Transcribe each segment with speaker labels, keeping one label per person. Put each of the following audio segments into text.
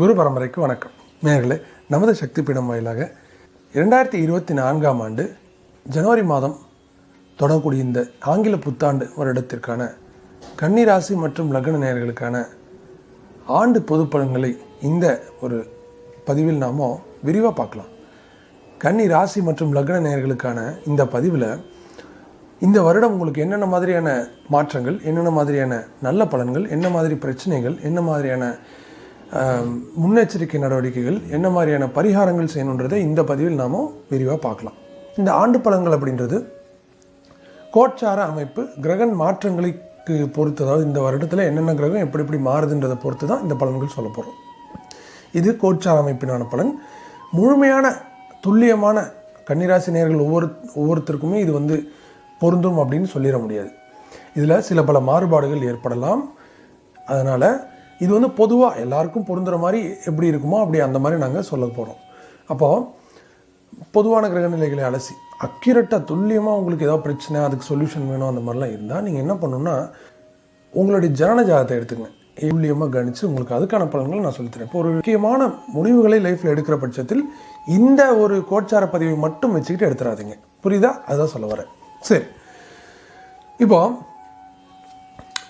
Speaker 1: குரு பரம்பரைக்கு வணக்கம். நேர்களே நமது சக்தி பீடம் வாயிலாக இரண்டாயிரத்தி இருபத்தி நான்காம் ஆண்டு ஜனவரி மாதம் தொடங்கக்கூடிய இந்த ஆங்கில புத்தாண்டு வருடத்திற்கான கன்னிராசி மற்றும் லக்ன நேர்களுக்கான ஆண்டு பொதுப்பலன்களை இந்த ஒரு பதிவில் நாம் விரிவாக பார்க்கலாம். கன்னி ராசி மற்றும் லக்ன நேயர்களுக்கான இந்த பதிவில் இந்த வருடம் உங்களுக்கு என்னென்ன மாதிரியான மாற்றங்கள் என்னென்ன மாதிரியான நல்ல பலன்கள் என்ன மாதிரி பிரச்சனைகள் என்ன மாதிரியான முன்னெச்சரிக்கை நடவடிக்கைகள் என்ன மாதிரியான பரிகாரங்கள் செய்யணுன்றதை இந்த பதிவில் நாம் விரிவாக பார்க்கலாம். இந்த ஆண்டு பலன்கள் அப்படின்றது கோட்சார அமைப்பு கிரகன் மாற்றங்களுக்கு பொறுத்து அதாவது இந்த வருடத்தில் என்னென்ன கிரகம் எப்படி எப்படி மாறுதுன்றதை பொறுத்து தான் இந்த பலன்கள் சொல்ல போகிறோம் இது கோட்சார அமைப்பினான பலன். முழுமையான துல்லியமான கன்னிராசி நேர்கள் ஒவ்வொரு ஒவ்வொருத்தருக்குமே இது வந்து பொருந்தும் அப்படின்னு சொல்லிட முடியாது. இதில் சில பல மாறுபாடுகள் ஏற்படலாம். அதனால் இது வந்து பொதுவாக எல்லாருக்கும் பொருந்துகிற மாதிரி எப்படி இருக்குமோ அப்படி அந்த மாதிரி நாங்கள் சொல்ல போகிறோம் அப்போது பொதுவான கிரகநிலைகளை அலசி அக்யூரட்டாக துல்லியமாக உங்களுக்கு ஏதாவது பிரச்சனை அதுக்கு சொல்யூஷன் வேணும் அந்த மாதிரிலாம் இருந்தால் நீங்கள் என்ன பண்ணணுன்னா உங்களுடைய ஜனன ஜாதத்தை எடுத்துங்க துல்லியமாக கணித்து உங்களுக்கு அதுக்கான பலன்களை நான் சொல்லித்தரேன். இப்போ ஒரு முக்கியமான முடிவுகளை லைஃப்பில் எடுக்கிற பட்சத்தில் இந்த ஒரு கோச்சார பதிவை மட்டும் வச்சுக்கிட்டு எடுத்துடாதீங்க புரியுதா? அதுதான் சொல்ல வரேன். சரி. இப்போது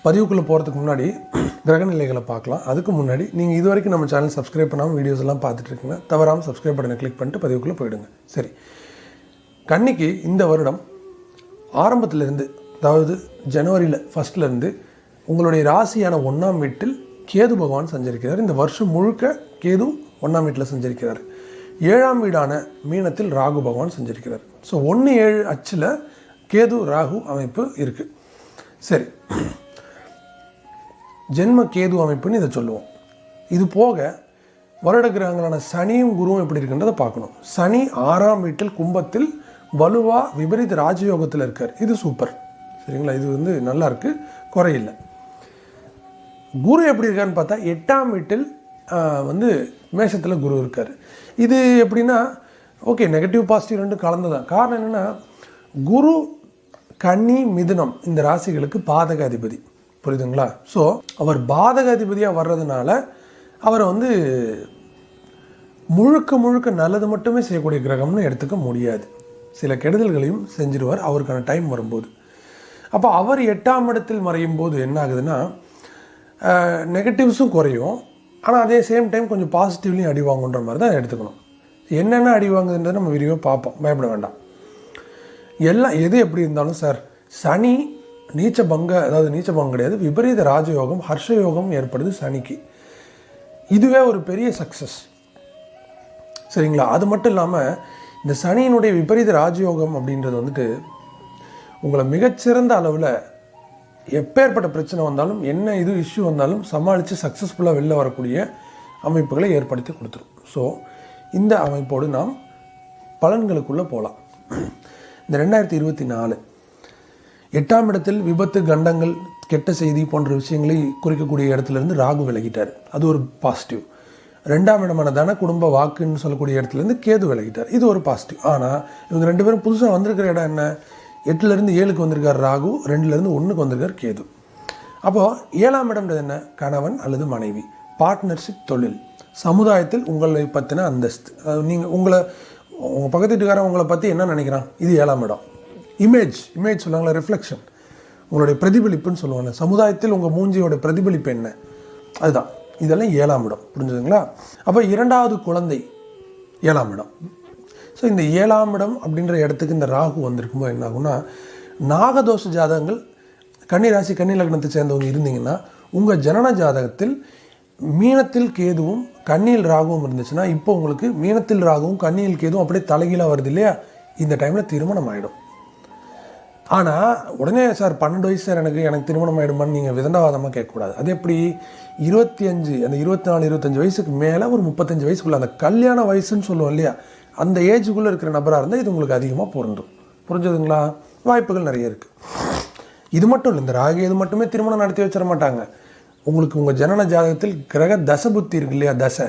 Speaker 1: பதிவுக்குள்ளே போகிறதுக்கு முன்னாடி கிரகநிலைகளை பார்க்கலாம். அதுக்கு முன்னாடி நீங்கள் இது வரைக்கும் நம்ம சேனல் சப்ஸ்கிரைப் பண்ணாமல் வீடியோஸ் எல்லாம் பார்த்துட்டு இருக்கீங்க தவறாமல் சப்ஸ்கிரைப் பட்டனை கிளிக் பண்ணிட்டு பதிவுக்குள்ளே போயிடுங்க. சரி. கன்னிக்கு இந்த வருடம் ஆரம்பத்திலேருந்து அதாவது ஜனவரியில் ஃபஸ்ட்லேருந்து உங்களுடைய ராசியான ஒன்றாம் வீட்டில் கேது பகவான் சஞ்சரிக்கிறார். இந்த வருஷம் முழுக்க கேது ஒன்றாம் வீட்டில் சஞ்சரிக்கிறார். ஏழாம் வீடான மீனத்தில் ராகு பகவான் சஞ்சரிக்கிறார். ஸோ ஒன்று ஏழு அச்சில் கேது ராகு அமைப்பு இருக்குது சரி. ஜென்ம கேது அமைப்புன்னு இதை சொல்லுவோம். இது போக வருட கிரகங்களான சனியும் குருவும் எப்படி இருக்குன்றதை பார்க்கணும். சனி ஆறாம் வீட்டில் கும்பத்தில் வலுவா விபரீத ராஜயோகத்தில் இருக்கார். இது சூப்பர் சரிங்களா? இது வந்து நல்லா இருக்குது குறையில்லை. குரு எப்படி இருக்கான்னு பார்த்தா எட்டாம் வீட்டில் வந்து மேஷத்தில் குரு இருக்கார். இது எப்படின்னா ஓகே நெகட்டிவ் பாசிட்டிவ் ரெண்டும் கலந்துதான். காரணம் என்னென்னா குரு கன்னி மிதுனம் இந்த ராசிகளுக்கு பாதக அதிபதி புரியுதுங்களா? ஸோ அவர் பாதக அதிபதியாக வர்றதுனால அவரை வந்து முழுக்க முழுக்க நல்லது மட்டுமே செய்யக்கூடிய கிரகம்னு எடுத்துக்க முடியாது. சில கெடுதல்களையும் செஞ்சிருவார் அவருக்கான டைம் வரும்போது. அப்போ அவர் எட்டாம் இடத்தில் மறையும் போது என்ன ஆகுதுன்னா நெகட்டிவ்ஸும் குறையும். ஆனால் அதே சேம் டைம் கொஞ்சம் பாசிட்டிவ்லையும் அடி வாங்குன்ற மாதிரி தான் எடுத்துக்கணும். என்னென்ன அடி வாங்குதுன்றதை நம்ம விரிவாக பார்ப்போம். பயப்பட வேண்டாம். எல்லாம் எது எப்படி இருந்தாலும் சார் சனி நீச்ச பங்க அதாவது நீச்ச பங்கம் கிடையாது. விபரீத ராஜயோகம் ஹர்ஷயோகம் ஏற்படுது சனிக்கு. இதுவே ஒரு பெரிய சக்ஸஸ் சரிங்களா? அது மட்டும் இல்லாமல் இந்த சனியினுடைய விபரீத ராஜயோகம் அப்படின்றது வந்துட்டு உங்களை மிகச்சிறந்த அளவில் எப்பேற்பட்ட பிரச்சனை வந்தாலும் என்ன இது இஷ்யூ வந்தாலும் சமாளித்து சக்ஸஸ்ஃபுல்லாக வெளில வரக்கூடிய அமைப்புகளை ஏற்படுத்தி கொடுத்துரும். ஸோ இந்த அமைப்போடு நாம் பலன்களுக்குள்ளே போகலாம். இந்த ரெண்டாயிரத்தி இருபத்தி நாலு. எட்டாம் இடத்தில் விபத்து கண்டங்கள் கெட்ட செய்தி போன்ற விஷயங்களை குறிக்கக்கூடிய இடத்துலேருந்து ராகு விலகிட்டார். அது ஒரு பாசிட்டிவ் ரெண்டாம் இடமான தன குடும்ப வாக்குன்னு சொல்லக்கூடிய இடத்துலேருந்து கேது விலகிட்டார். இது ஒரு பாசிட்டிவ் ஆனால் இவங்க ரெண்டு பேரும் புதுசாக வந்திருக்கிற இடம் என்ன? எட்டுலேருந்து ஏழுக்கு வந்திருக்கார் ராகு ரெண்டுலேருந்து ஒன்றுக்கு வந்திருக்கார் கேது. அப்போது ஏழாம் இடம்ன்றது என்ன? கணவன் அல்லது மனைவி. பார்ட்னர்ஷிப் தொழில். சமுதாயத்தில் உங்களை பற்றின அந்தஸ்து. அதாவது நீங்கள் உங்களை உங்கள் பக்கத்து வீட்டுக்காரன் உங்களை பற்றி என்ன நினைக்கிறான்? இது ஏழாம் இடம். இமேஜ் இமேஜ் சொல்லுவாங்களா ரிஃப்ளெக்ஷன் உங்களுடைய பிரதிபலிப்புன்னு சொல்லுவாங்க சமுதாயத்தில் உங்கள் மூஞ்சியோட பிரதிபலிப்பு என்ன? அதுதான். இதெல்லாம் ஏழாம் இடம். புரிஞ்சுதுங்களா? அப்போ இரண்டாவது குழந்தை ஏழாம் இடம். ஸோ இந்த ஏழாம் இடம் அப்படின்ற இடத்துக்கு இந்த ராகு வந்திருக்கும்போது என்ன ஆகும்னா நாகதோஷ ஜாதகங்கள் கன்னிராசி கன்னி லக்னத்தை சேர்ந்தவங்க இருந்தீங்கன்னா உங்கள் ஜனன ஜாதகத்தில் மீனத்தில் கேதுவும் கண்ணியில் ராகுவும் இருந்துச்சுன்னா இப்போ உங்களுக்கு மீனத்தில் ராகுவும் கண்ணியில் கேதுவும் அப்படியே தலைகீழாக வருது இல்லையா? இந்த டைமில் திருமணம் ஆகிடும் ஆனால் உடனே சார் பன்னெண்டு வயசு சார் எனக்கு எனக்கு திருமணம் ஆகிடுமான்னு நீங்கள் விதண்டாவாதமாக கேட்கக்கூடாது. அது எப்படி? இருபத்தி அஞ்சு அந்த இருபத்தி நாலு இருபத்தஞ்சு வயசுக்கு மேலே ஒரு முப்பத்தஞ்சு வயசுக்குள்ளே அந்த கல்யாண வயசுன்னு சொல்லுவோம் இல்லையா? அந்த ஏஜுக்குள்ளே இருக்கிற நபராக இருந்தால் இது உங்களுக்கு அதிகமாக பொருந்தும். புரிஞ்சுதுங்களா? வாய்ப்புகள் நிறைய இருக்குது இது மட்டும் இல்லை இந்த ராகு இது மட்டுமே திருமணம் நடத்தி வச்சிட மாட்டாங்க. உங்களுக்கு உங்கள் ஜனன ஜாதகத்தில் கிரக தசை புத்தி இருக்கு இல்லையா? தசை.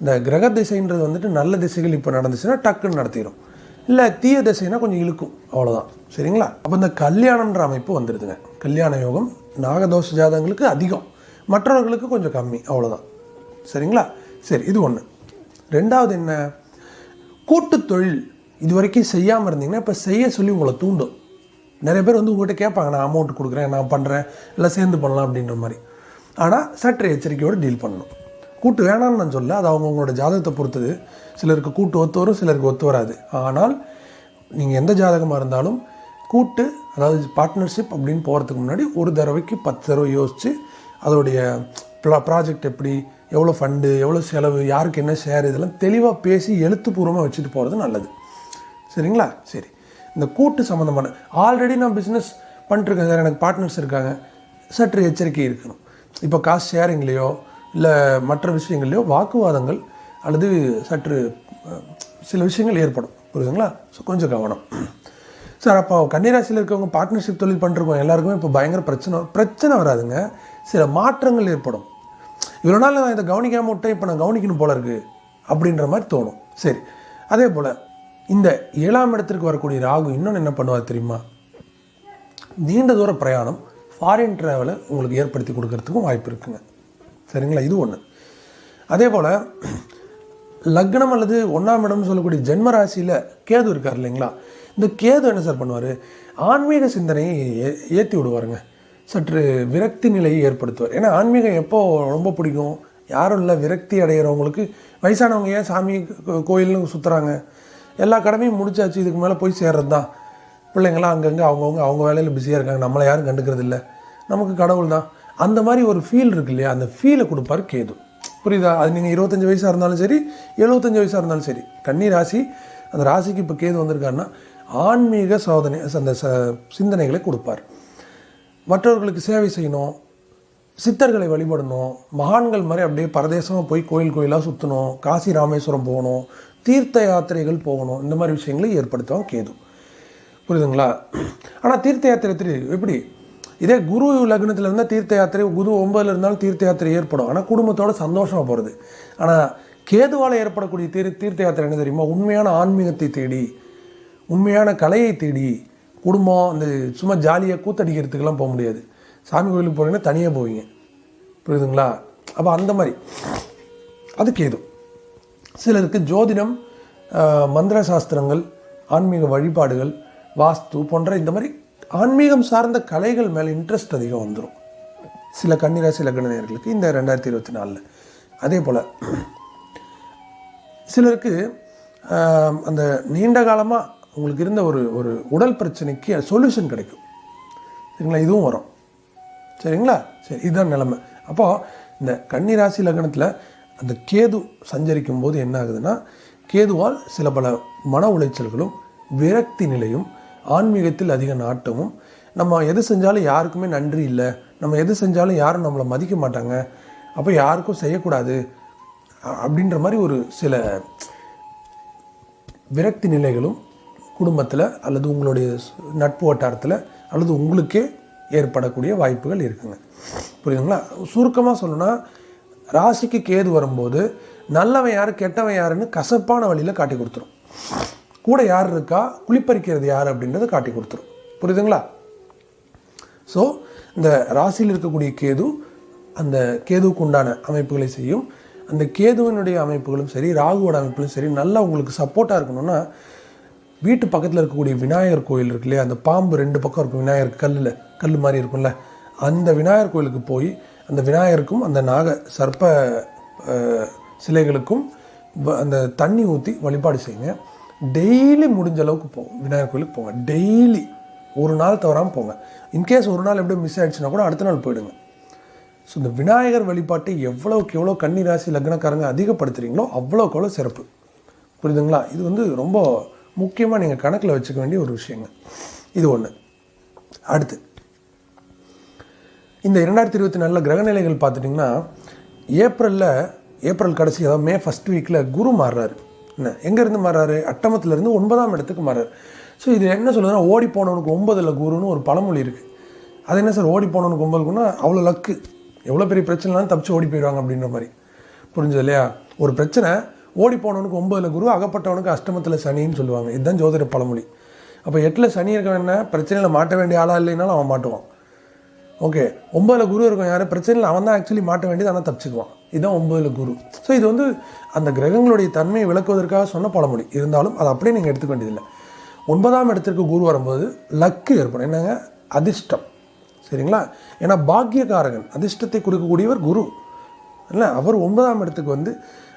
Speaker 1: இந்த கிரக திசைன்றது வந்துட்டு நல்ல திசைகள் இப்போ நடந்துச்சுன்னா டக்குன்னு நடத்திடும் இல்லை தீய திசைனா கொஞ்சம் இழுக்கும். அவ்வளோதான் சரிங்களா? அப்போ இந்த கல்யாணம்ன்ற அமைப்பு வந்துடுதுங்க கல்யாண யோகம் நாகதோஷ ஜாதகங்களுக்கு அதிகம். மற்றவர்களுக்கு கொஞ்சம் கம்மி. அவ்வளோதான் சரிங்களா? சரி இது ஒன்று ரெண்டாவது என்ன? கூட்டு தொழில் இது வரைக்கும் செய்யாமல் இருந்தீங்கன்னா இப்போ செய்ய சொல்லி உங்களை தூண்டும். நிறைய பேர் வந்து உங்கள்கிட்ட கேட்பாங்க நான் அமௌண்ட் கொடுக்குறேன் நான் பண்ணுறேன் இல்லை சேர்ந்து பண்ணலாம் அப்படின்ற மாதிரி. ஆனால் சற்று எச்சரிக்கையோடு டீல் பண்ணணும். கூட்டு வேணாம்னு நான் சொல்ல அது அவங்கவுங்களோட ஜாதகத்தை பொறுத்தது. சிலருக்கு கூட்டு ஒத்து வரும் சிலருக்கு ஒத்து வராது. ஆனால் நீங்கள் எந்த ஜாதகமாக இருந்தாலும் கூட்டு அதாவது பார்ட்னர்ஷிப் அப்படின்னு போகிறதுக்கு முன்னாடி ஒரு தடவைக்கு பத்து தடவை யோசித்து அதோடைய ப்ராஜெக்ட் எப்படி எவ்வளோ ஃபண்டு எவ்வளோ செலவு யாருக்கு என்ன ஷேர் இதெல்லாம் தெளிவாக பேசி எழுத்துப்பூர்வமாக வச்சுட்டு போகிறது நல்லது. சரிங்களா? சரி. இந்த கூட்டு சம்மந்தமான ஆல்ரெடி நான் பிஸ்னஸ் பண்ணிட்டுருக்கேன் சார். எனக்கு பார்ட்னர்ஸ் இருக்காங்க. சற்று எச்சரிக்கை இருக்கணும். இப்போ காசு ஷேரிங்லேயோ இல்லை மற்ற விஷயங்கள்லையோ வாக்குவாதங்கள் அல்லது சற்று சில விஷயங்கள் ஏற்படும். புரியுதுங்களா? ஸோ கொஞ்சம் கவனம். சார் அப்போ கன்னிராசியில் இருக்கவங்க பார்ட்னர்ஷிப் தொழில் பண்ணிருக்கோம் எல்லாருக்குமே இப்போ பயங்கர பிரச்சனை பிரச்சனை வராதுங்க. சில மாற்றங்கள் ஏற்படும். இவ்வளோ நாள் நான் இதை கவனிக்காம விட்டேன் இப்போ நான் கவனிக்கணும் போல இருக்குது அப்படின்ற மாதிரி தோணும். சரி. அதே போல் இந்த ஏழாம் இடத்திற்கு வரக்கூடிய ராகு இன்னொன்று என்ன பண்ணுவார் தெரியுமா? நீண்ட தூர பிரயாணம் ஃபாரின் ட்ராவலை உங்களுக்கு ஏற்படுத்தி கொடுக்கறதுக்கும் வாய்ப்பு இருக்குங்க. சரிங்களா? இது ஒன்று அதே போல் லக்னம் அல்லது ஒன்றாம் இடம்னு சொல்லக்கூடிய ஜென்ம ராசியில் கேது இருக்கார் இல்லைங்களா? இந்த கேது என்ன சார் பண்ணுவார்? ஆன்மீக சிந்தனையை ஏ- ஏற்றி விடுவாருங்க. சற்று விரக்தி நிலையை ஏற்படுத்துவார். ஏன்னா ஆன்மீகம் எப்போ ரொம்ப பிடிக்கும்? யாரும் இல்லை விரக்தி அடைகிறவங்களுக்கு வயசானவங்க ஏன் சாமி கோ- கோயில்னு சுற்றுறாங்க எல்லா கடமையும் முடிச்சாச்சு இதுக்கு மேலே போய் சேர்றது தான் பிள்ளைங்களாம் அங்கங்கே அவங்கவுங்க அவங்க வேலையில் பிஸியாக இருக்காங்க. நம்மளை யாரும் கண்டுக்கிறது இல்லை நமக்கு கடவுள் தான் அந்த மாதிரி ஒரு ஃபீல் இருக்கு இல்லையா? அந்த ஃபீலை கொடுப்பாரு கேது. புரியுதா? அது நீங்கள் இருபத்தஞ்சி வயசாக இருந்தாலும் சரி எழுபத்தஞ்சி வயசாக இருந்தாலும் சரி. கன்னி ராசி அந்த ராசிக்கு இப்போ கேது வந்திருக்காருன்னா ஆன்மீக சோதனை அந்த ச சிந்தனைகளை கொடுப்பார். மற்றவர்களுக்கு சேவை செய்யணும் சித்தர்களை வழிபடணும் மகான்கள் மாதிரி அப்படியே பரதேசமாக போய் கோயில் கோயிலாக சுற்றணும் காசி ராமேஸ்வரம் போகணும் தீர்த்த யாத்திரைகள் போகணும் இந்த மாதிரி விஷயங்களை ஏற்படுத்துவோம் கேது. புரியுதுங்களா? ஆனால் தீர்த்த யாத்திரை திரு- எப்படி? இதே குரு லக்னத்தில் இருந்தால் தீர்த்த யாத்திரை குரு ஒம்பதில் இருந்தாலும் தீர்த்த யாத்திரை ஏற்படும். ஆனால் குடும்பத்தோட சந்தோஷமாக போகிறது ஆனால் கேதுவால் ஏற்படக்கூடிய தீர் தீர்த்த யாத்திரை என்ன தெரியுமா? உண்மையான ஆன்மீகத்தை தேடி உண்மையான கலையை தேடி குடும்பம் அந்த சும்மா ஜாலியாக கூத்தடிக்கிறதுக்கெல்லாம் போக முடியாது. சாமி கோயிலுக்கு போனீங்கன்னா தனியாக போவீங்க. புரியுதுங்களா? அப்போ அந்த மாதிரி. அது கேது. சிலருக்கு ஜோதிடம் மந்திர சாஸ்திரங்கள் ஆன்மீக வழிபாடுகள் வாஸ்து போன்ற இந்த மாதிரி ஆன்மீகம் சார்ந்த கலைகள் மேலே இன்ட்ரெஸ்ட் அதிகம் வந்துடும் சில கன்னிராசி லக்னநேர்களுக்கு இந்த ரெண்டாயிரத்தி இருபத்தி நாலில். அதே போல் சிலருக்கு அந்த நீண்ட காலமாக உங்களுக்கு இருந்த ஒரு ஒரு உடல் பிரச்சனைக்கு சொல்யூஷன் கிடைக்கும். சரிங்களா? இதுவும் வரும். சரிங்களா? சரி இதுதான் நிலமை. அப்போது இந்த கன்னிராசி லக்னத்தில் அந்த கேது சஞ்சரிக்கும் போது என்ன ஆகுதுன்னா கேதுவால் சில பல மன உளைச்சல்களும் விரக்தி நிலையும் ஆன்மீகத்தில் அதிக நாட்டமும் நம்ம எது செஞ்சாலும் யாருக்குமே நன்றி இல்லை. நம்ம எது செஞ்சாலும் யாரும் நம்மளை மதிக்க மாட்டாங்க. அப்போ யாருக்கும் செய்யக்கூடாது. அப்படின்ற மாதிரி ஒரு சில விரக்தி நிலைகளும் குடும்பத்தில் அல்லது உங்களுடைய நட்பு வட்டாரத்தில் அல்லது உங்களுக்கே ஏற்படக்கூடிய வாய்ப்புகள் இருக்குங்க. புரியுதுங்களா? சுருக்கமாக சொல்லணும்னா ராசிக்கு கேது வரும்போது நல்லவன் யார் கெட்டவன் யாருன்னு கசப்பான வழியில் காட்டி கொடுத்துரும். கூட யார் இருக்கா? குளிப்பறிக்கிறது யார் அப்படின்றத காட்டி கொடுத்துரும். புரியுதுங்களா? ஸோ இந்த ராசியில் இருக்கக்கூடிய கேது அந்த கேதுவுக்கு உண்டான அமைப்புகளை செய்யும். அந்த கேதுவினுடைய அமைப்புகளும் சரி ராகுவோட அமைப்புகளும் சரி நல்லா உங்களுக்கு சப்போர்ட்டாக இருக்கணும்னா வீட்டு பக்கத்தில் இருக்கக்கூடிய விநாயகர் கோயில் இருக்கு இல்லையா? அந்த பாம்பு ரெண்டு பக்கம் இருக்கும் விநாயகர் கல்லில் கல் மாதிரி இருக்கும்ல. அந்த விநாயகர் கோயிலுக்கு போய் அந்த விநாயகருக்கும் அந்த நாக சர்ப்ப சிலைகளுக்கும் வ- அந்த தண்ணி ஊற்றி வழிபாடு செய்யுங்க. டெய்லி முடிஞ்ச அளவுக்கு போவோம். விநாயகர் கோயிலுக்கு போங்க. டெய்லி ஒரு நாள் தவறாமல் போங்க. இன்கேஸ் ஒரு நாள் எப்படியும் மிஸ் ஆகிடுச்சுன்னா கூட அடுத்த நாள் போயிடுங்க. ஸோ இந்த விநாயகர் வழிபாட்டை எவ்வளோக்கு எவ்வளோ கன்னி ராசி லக்னக்காரங்க அதிகப்படுத்துகிறீங்களோ அவ்வளோக்கு எவ்வளோ சிறப்பு. புரியுதுங்களா? இது வந்து ரொம்ப முக்கியமாக நீங்கள் கணக்கில் வச்சுக்க வேண்டிய ஒரு விஷயங்க. இது ஒன்று அடுத்து. இந்த இரண்டாயிரத்தி இருபத்தி நாலில் கிரகநிலைகள் பார்த்துட்டிங்கன்னா ஏப்ரலில் ஏப்ரல் கடைசி அதாவது மே ஃபஸ்ட் வீக்கில் குரு மாறுறாரு. எங்கேருந்து மாறாரு? அட்டமத்திலேருந்து ஒன்பதாம் இடத்துக்கு மாறாரு. ஸோ இது என்ன சொல்லுதுன்னா ஓடி போனவனுக்கு ஒன்பதில் குருன்னு ஒரு பழமொழி இருக்குது அது என்ன சார்? ஓடி போனவனுக்கு ஒன்பதுக்குன்னா அவ்வளோ லக்கு எவ்வளோ பெரிய பிரச்சனைலாம் தப்பிச்சு ஓடி போயிடுவாங்க அப்படின்ற மாதிரி. புரிஞ்சது இல்லையா? ஒரு பிரச்சனை ஓடி போனவனுக்கு ஒன்பதில் குரு அகப்பட்டவனுக்கு அஷ்டமத்தில் சனின்னு சொல்லுவாங்க. இதுதான் ஜோதிட பழமொழி. அப்போ எட்டில் சனி இருக்கவன் என்ன? பிரச்சனையில் மாட்ட வேண்டிய ஆளாக இல்லைனாலும் அவன் மாட்டுவான். ஓகே ஒம்பதில் குரு இருக்கும் யாரும் பிரச்சனை இல்லை அவன் தான் ஆக்சுவலி மாட்ட வேண்டியது ஆனால் தப்பிச்சுக்குவான். இதுதான் ஒம்பதில் குரு. ஸோ இது வந்து அந்த கிரகங்களுடைய தன்மையை விளக்குவதற்காக சொன்ன பழமொழி. இருந்தாலும் அதை அப்படியே நீங்கள் எடுத்துக்க வேண்டியதில்லை. ஒன்பதாம் இடத்திற்கு குரு வரும்போது லக்கு ஏற்படும். என்னங்க? அதிர்ஷ்டம். சரிங்களா? ஏன்னா பாக்கியகாரகன் அதிர்ஷ்டத்தை கொடுக்கக்கூடியவர் குரு. இல்லை அவர் ஒன்பதாம் இடத்துக்கு வந்து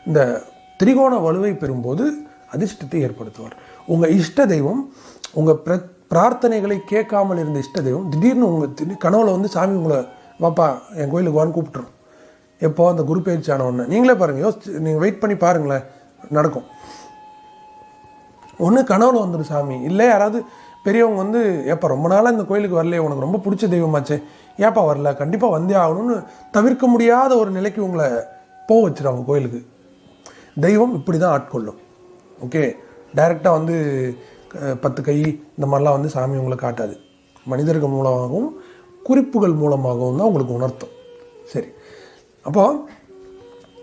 Speaker 1: இந்த திரிகோண வலுவை பெறும்போது அதிர்ஷ்டத்தை ஏற்படுத்துவார். உங்கள் இஷ்ட தெய்வம் உங்கள் பிர பிரார்த்தனைகளை கேட்காமல் இருந்த இஷ்ட தெய்வம் திடீர்னு உங்கள் திடீர் கனவுல வந்து சாமி உங்களை வாப்பா என் கோயிலுக்கு வான்னு கூப்பிட்டுரும். எப்போ அந்த குரு பயிற்சி ஆனவொன்னே நீங்களே பாருங்கள் யோசிச்சு நீங்கள் வெயிட் பண்ணி பாருங்களேன் நடக்கும். ஒன்று கனவுல வந்துடும் சாமி. இல்லை யாராவது பெரியவங்க வந்து ஏப்பா ரொம்ப நாளாக இந்த கோயிலுக்கு வரலையே உனக்கு ரொம்ப பிடிச்ச தெய்வமாச்சே. ஏப்பா வரல கண்டிப்பாக வந்தே ஆகணும்னு தவிர்க்க முடியாத ஒரு நிலைக்கு உங்களை போக வச்சிருவாங்க கோயிலுக்கு. தெய்வம் இப்படி தான் ஆட்கொள்ளும். ஓகே டைரெக்டாக வந்து பத்து கை இந்த மாதிரிலாம் வந்து சாமி உங்களை காட்டாது. மனிதர்கள் மூலமாகவும் குறிப்புகள் மூலமாகவும் தான் உங்களுக்கு உணர்த்தும். சரி. அப்போ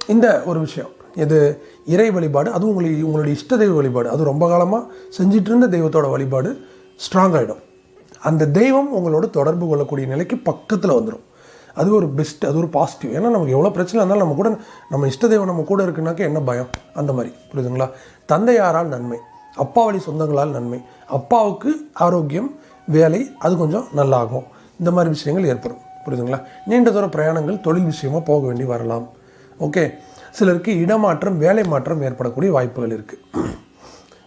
Speaker 1: இந்த ஒரு விஷயம். இது இறை வழிபாடு. அதுவும் உங்களுக்கு உங்களுடைய இஷ்ட தெய்வ வழிபாடு. அது ரொம்ப காலமாக செஞ்சிட்டு இருந்த தெய்வத்தோட வழிபாடு ஸ்ட்ராங் ஆகிடும் அந்த தெய்வம் உங்களோட தொடர்பு கொள்ளக்கூடிய நிலைக்கு பக்கத்தில் வந்துடும் அது ஒரு பெஸ்ட் அது ஒரு பாசிட்டிவ் ஏன்னா நமக்கு எவ்வளோ பிரச்சனை இருந்தாலும் நம்ம கூட நம்ம இஷ்ட தெய்வம் நம்ம கூட இருக்குனாக்க என்ன பயம்? அந்த மாதிரி. புரியுதுங்களா? தந்தை யாரால் நன்மை. அப்பா வழி சொந்தங்களால் நன்மை. அப்பாவுக்கு ஆரோக்கியம் வேலை அது கொஞ்சம் நல்லாகும். இந்த மாதிரி விஷயங்கள் ஏற்படும். புரியுதுங்களா? நீண்ட தூர பிரயாணங்கள் தொழில் விஷயமா போக வேண்டி வரலாம். ஓகே? சிலருக்கு இடமாற்றம் வேலை மாற்றம் ஏற்படக்கூடிய வாய்ப்புகள் இருக்குது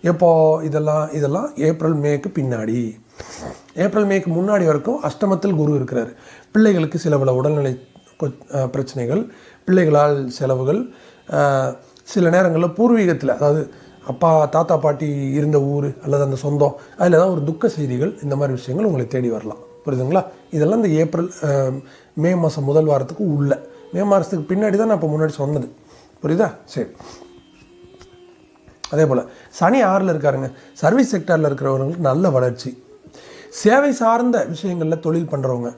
Speaker 1: எப்போ? இதெல்லாம் இதெல்லாம் ஏப்ரல் மேக்கு பின்னாடி. ஏப்ரல் மேக்கு முன்னாடி வரைக்கும் அஷ்டமத்தில் குரு இருக்கிறார். பிள்ளைகளுக்கு சில பல உடல்நிலை கொ- அஹ் பிரச்சனைகள் பிள்ளைகளால் செலவுகள் சில நேரங்களில் பூர்வீகத்தில் அதாவது அப்பா தாத்தா பாட்டி இருந்த ஊர் அல்லது அந்த சொந்தம் அதில் ஏதாவது ஒரு துக்க செய்திகள் இந்த மாதிரி விஷயங்கள் உங்களை தேடி வரலாம். புரியுதுங்களா? இதெல்லாம் இந்த ஏப்ரல் மே மாதம் முதல் வாரத்துக்கு உள்ள. மே மாதத்துக்கு பின்னாடி தான் நான் இப்போ முன்னாடி சொன்னது. புரியுதா? சரி. அதே போல் சனி ஆறில் இருக்காருங்க. சர்வீஸ் செக்டாரில் இருக்கிறவங்களுக்கு நல்ல வளர்ச்சி. சேவை சார்ந்த விஷயங்களில் தொழில் பண்ணுறவங்க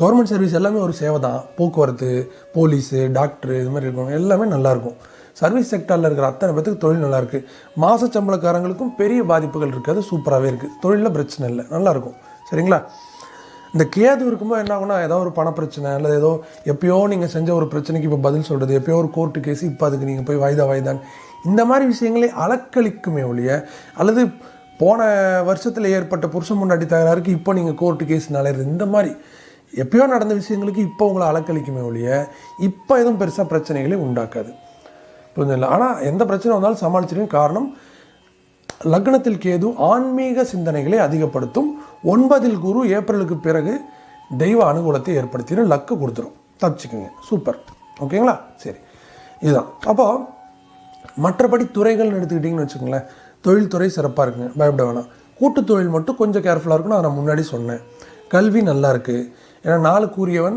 Speaker 1: கவர்மெண்ட் சர்வீஸ் எல்லாமே ஒரு சேவை தான் போக்குவரத்து போலீஸு டாக்டரு இது மாதிரி இருக்கவங்க. எல்லாமே நல்லாயிருக்கும் சர்வீஸ் செக்டாரில் இருக்கிற அத்தனை பேத்துக்கு தொழில் நல்லா இருக்கு. மாச சம்பளக்காரங்களுக்கும் பெரிய பாதிப்புகள் இருக்காது சூப்பராகவே இருக்குது தொழிலில் பிரச்சனை இல்லை. நல்லாயிருக்கும் சரிங்களா? இந்த கேது இருக்கும்போது என்ன ஆகுனா ஏதோ ஒரு பணப்பிரச்சனை அல்லது ஏதோ எப்பயோ நீங்கள் செஞ்ச ஒரு பிரச்சனைக்கு இப்போ பதில் சொல்கிறது எப்பயோ ஒரு கோர்ட்டு கேஸ் இப்போ அதுக்கு நீங்கள் போய் வாய்தா வாய்தான். இந்த மாதிரி விஷயங்களை அலக்களிக்குமே ஒழிய அல்லது போன வருஷத்தில் ஏற்பட்ட புருஷன் முன்னாடி தகராறுக்கு இப்போ நீங்கள் கோர்ட்டு கேஸ் நலையிறது இந்த மாதிரி எப்பயோ நடந்த விஷயங்களுக்கு இப்போ உங்களை அலக்களிக்குமே ஒழிய இப்போ எதுவும் பெருசாக பிரச்சனைகளை உண்டாக்காது. புரிஞ்சுங்களா ஆனால் எந்த பிரச்சனை வந்தாலும் சமாளிச்சிருக்கேன் காரணம் லக்னத்தில் கேது ஆன்மீக சிந்தனைகளை அதிகப்படுத்தும். ஒன்பதில் குரு ஏப்ரலுக்கு பிறகு தெய்வ அனுகூலத்தை ஏற்படுத்திடும் லக்கு கொடுத்துரும். தப்பிச்சுக்குங்க. சூப்பர். ஓகேங்களா? சரி. இதுதான். அப்போது மற்றபடி துறைகள்னு எடுத்துக்கிட்டிங்கன்னு வச்சுக்கோங்களேன். தொழில்துறை சிறப்பாக இருக்குங்க. பயப்பட வேணாம். கூட்டுத் தொழில் மட்டும் கொஞ்சம் கேர்ஃபுல்லாக இருக்குன்னு அதை நான் முன்னாடி சொன்னேன். கல்வி நல்லா இருக்குது ஏன்னா நாளுக்குரியவன்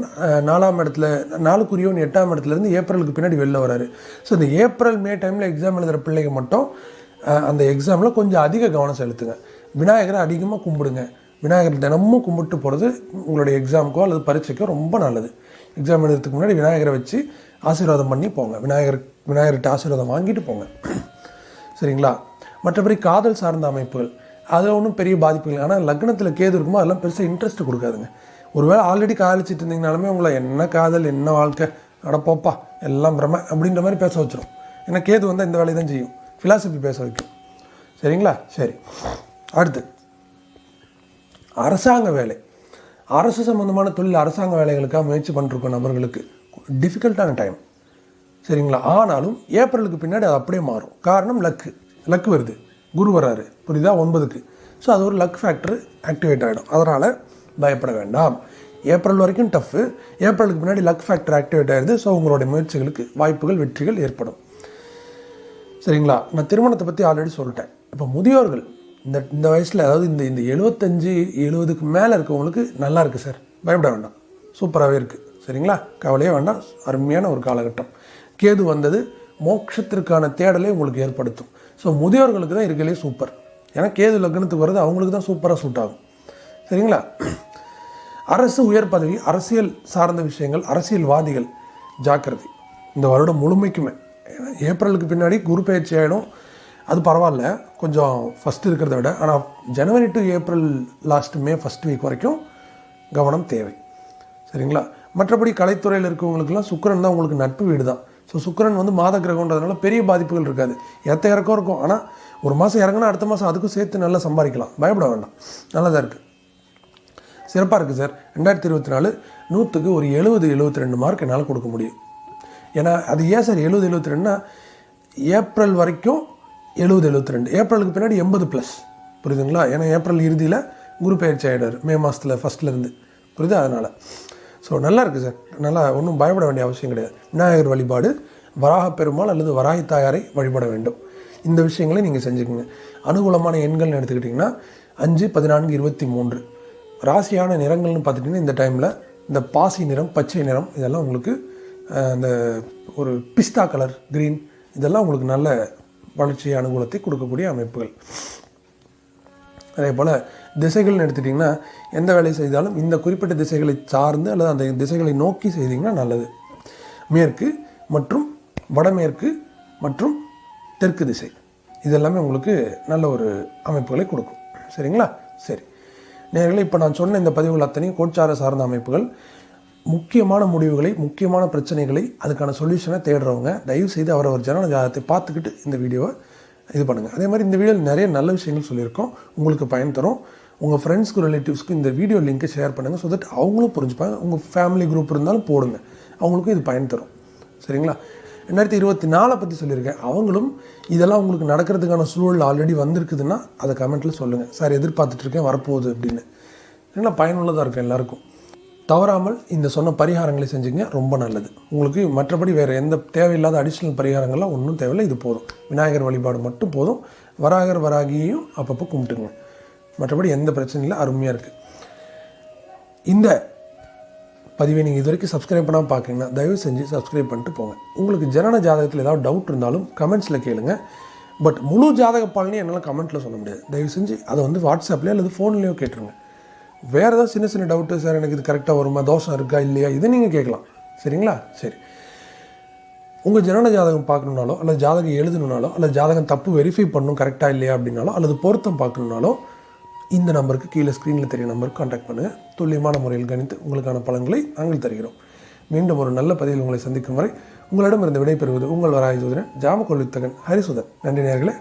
Speaker 1: நாலாம் இடத்துல நாளுக்குரியவன் எட்டாம் இடத்துலேருந்து ஏப்ரலுக்கு பின்னாடி வெளில வராரு. ஸோ இந்த ஏப்ரல் மே டைமில் எக்ஸாம் எழுதுகிற பிள்ளைங்க மட்டும் அந்த எக்ஸாமில் கொஞ்சம் அதிக கவனம் செலுத்துங்க. விநாயகரை அதிகமாக கும்பிடுங்க. விநாயகர் தினமும் கும்பிட்டு போகிறது உங்களுடைய எக்ஸாமுக்கோ அல்லது பரீட்சைக்கோ ரொம்ப நல்லது. எக்ஸாம் எழுதுறதுக்கு முன்னாடி விநாயகரை வச்சு ஆசீர்வாதம் பண்ணி போங்க. விநாயகர் விநாயகர்கிட்ட ஆசீர்வாதம் வாங்கிட்டு போங்க. சரிங்களா? மற்றபடி காதல் சார்ந்த அமைப்புகள். அதில் ஒன்றும் பெரிய பாதிப்புகள் ஆனால் லக்னத்தில் கேது இருக்குமோ அதெல்லாம் பெருசாக இன்ட்ரெஸ்ட் கொடுக்காதுங்க. ஒருவேளை ஆல்ரெடி காதலிச்சிட்டு இருந்தீங்கனாலுமே உங்களை என்ன காதல் என்ன வாழ்க்கை அடப்போப்பா எல்லாம் பிரம அப்படின்ற மாதிரி பேச வச்சிடும் ஏன்னா கேது வந்தால் இந்த வேலையை தான் செய்யும். ஃபிலாசபி பேச வைக்கும். சரிங்களா? சரி. அடுத்து. அரசாங்க வேலை. அரசு சம்மந்தமான தொழில் அரசாங்க வேலைகளுக்காக முயற்சி பண்ணிருக்கோம் நபர்களுக்கு. டிஃபிகல்ட்டான டைம் சரிங்களா? ஆனாலும் ஏப்ரலுக்கு பின்னாடி அது அப்படியே மாறும். காரணம் லக்கு லக்கு வருது. குரு வராரு புரியுதா? ஒன்பதுக்கு. ஸோ அது ஒரு லக் ஃபேக்டர் ஆக்டிவேட் ஆகிடும் அதனால் பயப்பட வேண்டாம். ஏப்ரல் வரைக்கும் டஃப்பு ஏப்ரலுக்கு முன்னாடி லக் ஃபேக்டர் ஆக்டிவேட் ஆயிடுது ஸோ உங்களுடைய முயற்சிகளுக்கு வாய்ப்புகள் வெற்றிகள் ஏற்படும். சரிங்களா? நான் திருமணத்தை பற்றி ஆல்ரெடி சொல்லிட்டேன். இப்போ முதியோர்கள் இந்த இந்த வயசில் அதாவது இந்த இந்த எழுபத்தஞ்சு எழுபதுக்கு மேலே இருக்கவங்களுக்கு நல்லா இருக்குது சார் பயப்பட வேண்டாம். சூப்பராகவே இருக்குது சரிங்களா? கவலையே வேண்டாம். அருமையான ஒரு காலகட்டம். கேது வந்தது மோட்சத்திற்கான தேடலை உங்களுக்கு ஏற்படுத்தும். ஸோ முதியோர்களுக்கு தான் இருக்கலே சூப்பர் ஏன்னா கேது லக்னத்துக்கு வர்றது அவங்களுக்கு தான் சூப்பராக சூட் ஆகும். சரிங்களா? அரசு உயர் பதவி அரசியல் சார்ந்த விஷயங்கள் அரசியல்வாதிகள் ஜாக்கிரதை. இந்த வருடம் முழுமைக்குமே. ஏன்னா ஏப்ரலுக்கு பின்னாடி குரு பயிற்சி ஆகிடும் அது பரவாயில்ல. கொஞ்சம் ஃபஸ்ட்டு இருக்கிறத விட. ஆனால் January to April last May first week வரைக்கும் கவனம் தேவை. சரிங்களா? மற்றபடி கலைத்துறையில் இருக்கவங்களுக்குலாம் சுக்கரன் தான் உங்களுக்கு நட்பு வீடு தான் ஸோ சுக்கிரன் வந்து மாத கிரகன்றதுனால பெரிய பாதிப்புகள் இருக்காது. எத்த இறக்கம் இருக்கும். ஆனால் ஒரு மாதம் இறங்கினா அடுத்த மாதம் அதுக்கும் சேர்த்து நல்லா சம்பாதிக்கலாம். பயப்பட வேண்டாம். நல்லா தான் இருக்குது சிறப்பாக இருக்குது சார். ரெண்டாயிரத்தி இருபத்தி நாலு நூற்றுக்கு ஒரு எழுபது எழுபத்தி ரெண்டு மார்க் என்னால் கொடுக்க முடியும். ஏன்னா அது ஏன் சார் எழுபது எழுபத்தி ரெண்டுனா ஏப்ரல் வரைக்கும் எழுபது எழுபத்தி ரெண்டு. ஏப்ரலுக்கு பின்னாடி எண்பது ப்ளஸ் புரியுதுங்களா? ஏன்னா ஏப்ரல் இறுதியில் குரு பயிற்சி ஆகிடார் மே மாதத்தில் ஃபஸ்ட்லேருந்து புரியுது? அதனால். ஸோ நல்லா இருக்குது சார். நல்லா ஒன்றும் பயப்பட வேண்டிய அவசியம் கிடையாது. விநாயகர் வழிபாடு வராக பெருமாள் அல்லது வராகி தாயாரை வழிபட வேண்டும். இந்த விஷயங்களை நீங்கள் செஞ்சுக்கோங்க. அனுகூலமான எண்கள்னு எடுத்துக்கிட்டிங்கன்னா அஞ்சு பதினான்கு இருபத்தி மூன்று. ராசியான நிறங்கள்னு பார்த்துட்டிங்கன்னா இந்த டைமில் இந்த பாசி நிறம் பச்சை நிறம் இதெல்லாம் உங்களுக்கு இந்த அந்த ஒரு பிஸ்தா கலர் க்ரீன் இதெல்லாம் உங்களுக்கு நல்ல வளர்ச்சி அனுகூலத்தை கொடுக்கக்கூடிய அமைப்புகள். அதே போல் திசைகள்னு எடுத்துட்டிங்கன்னா எந்த வேலையை செய்தாலும் இந்த குறிப்பிட்ட திசைகளை சார்ந்து அல்லது அந்த திசைகளை நோக்கி செய்தீங்கன்னா நல்லது. மேற்கு மற்றும் வடமேற்கு மற்றும் தெற்கு திசை. இதெல்லாமே உங்களுக்கு நல்ல ஒரு அமைப்புகளை கொடுக்கும். சரிங்களா? சரி. நேர்களை இப்போ நான் சொன்ன இந்த பதிவுகள் அத்தனையும் கோட்சார சார்ந்த அமைப்புகள். முக்கியமான முடிவுகளை முக்கியமான பிரச்சனைகளை அதுக்கான சொல்யூஷனை தேடுறவங்க தயவு செய்து அவரவர் ஜனன ஜாதகத்தை பார்த்துக்கிட்டு இந்த வீடியோவை இது பண்ணுங்கள் அதே மாதிரி இந்த வீடியோவில் நிறைய நல்ல விஷயங்கள் சொல்லியிருக்கோம். உங்களுக்கு பயன் தரும். உங்கள் ஃப்ரெண்ட்ஸ்க்கு ரிலேட்டிவ்ஸ்க்கு இந்த வீடியோ லிங்க்கை ஷேர் பண்ணுங்கள் ஸோ தட் அவங்களும் புரிஞ்சுப்பாங்க. உங்கள் ஃபேமிலி குரூப் இருந்தாலும் போடுங்க. அவங்களுக்கும் இது பயன் தரும். சரிங்களா? ரெண்டாயிரத்தி இருபத்தி நாலை பற்றி சொல்லியிருக்கேன். அவங்களும் இதெல்லாம் உங்களுக்கு நடக்கிறதுக்கான சூழல் ஆல்ரெடி வந்திருக்குதுன்னா அதை கமெண்ட்டில் சொல்லுங்கள் சார் எதிர்பார்த்துட்ருக்கேன் வரப்போகுது அப்படின்னு. சரிங்களா பயனுள்ளதாக இருக்கும் எல்லாருக்கும். தவறாமல் இந்த சொன்ன பரிகாரங்களை செஞ்சுங்க ரொம்ப நல்லது. உங்களுக்கு மற்றபடி வேறு எந்த தேவையில்லாத அடிஷ்னல் பரிகாரங்கள்லாம் ஒன்றும் தேவையில்லை இது போதும். விநாயகர் வழிபாடு மட்டும் போதும். வராகர் வராகியையும் அப்பப்போ கும்பிட்டுங்க. மற்றபடி எந்த பிரச்சனையும் இல்லை அருமையாக இருக்குது இந்த பதிவை நீங்கள் இது வரைக்கும் சப்ஸ்கிரைப் பண்ணாமல் பார்க்குறீங்கன்னா தயவு செஞ்சு சப்ஸ்கிரைப் பண்ணிட்டு போங்க. உங்களுக்கு ஜனன ஜாதகத்தில் ஏதாவது டவுட் இருந்தாலும் கமெண்ட்ஸில் கேளுங்க. பட் முழு ஜாதக பலனையும் என்னால் கமெண்ட்டில் சொல்ல முடியாது. தயவு செஞ்சு அதை வந்து வாட்ஸ்அப்லேயோ அல்லது ஃபோன்லேயோ கேட்டுருங்க. வேறு ஏதாவது சின்ன சின்ன டவுட்டு சார் எனக்கு இது கரெக்டாக வருமா தோஷம் இருக்கா இல்லையா இதை நீங்கள் கேட்கலாம். சரிங்களா? சரி. உங்கள் ஜனன ஜாதகம் பார்க்கணுனாலோ அல்லது ஜாதகம் எழுதணுனாலோ அல்லது ஜாதகம் தப்பு வெரிஃபை பண்ணணும் கரெக்டாக இல்லையா அப்படின்னாலோ அல்லது பொருத்தம் பார்க்கணுனாலோ இந்த நம்பருக்கு கீழே ஸ்க்ரீனில் தெரிய நம்பருக்கு காண்டாக்ட் பண்ணுங்கள் துல்லியமான முறையில் கணித்து உங்களுக்கான பலன்களை நாங்கள் தருகிறோம். மீண்டும் ஒரு நல்ல பதிவில் உங்களை சந்திக்கும் வரை உங்களிடமிருந்து விடைபெறுவது உங்கள் வராய் ஜோதிடன் ஜாம ஹரிசுதன். நன்றி நேர்களே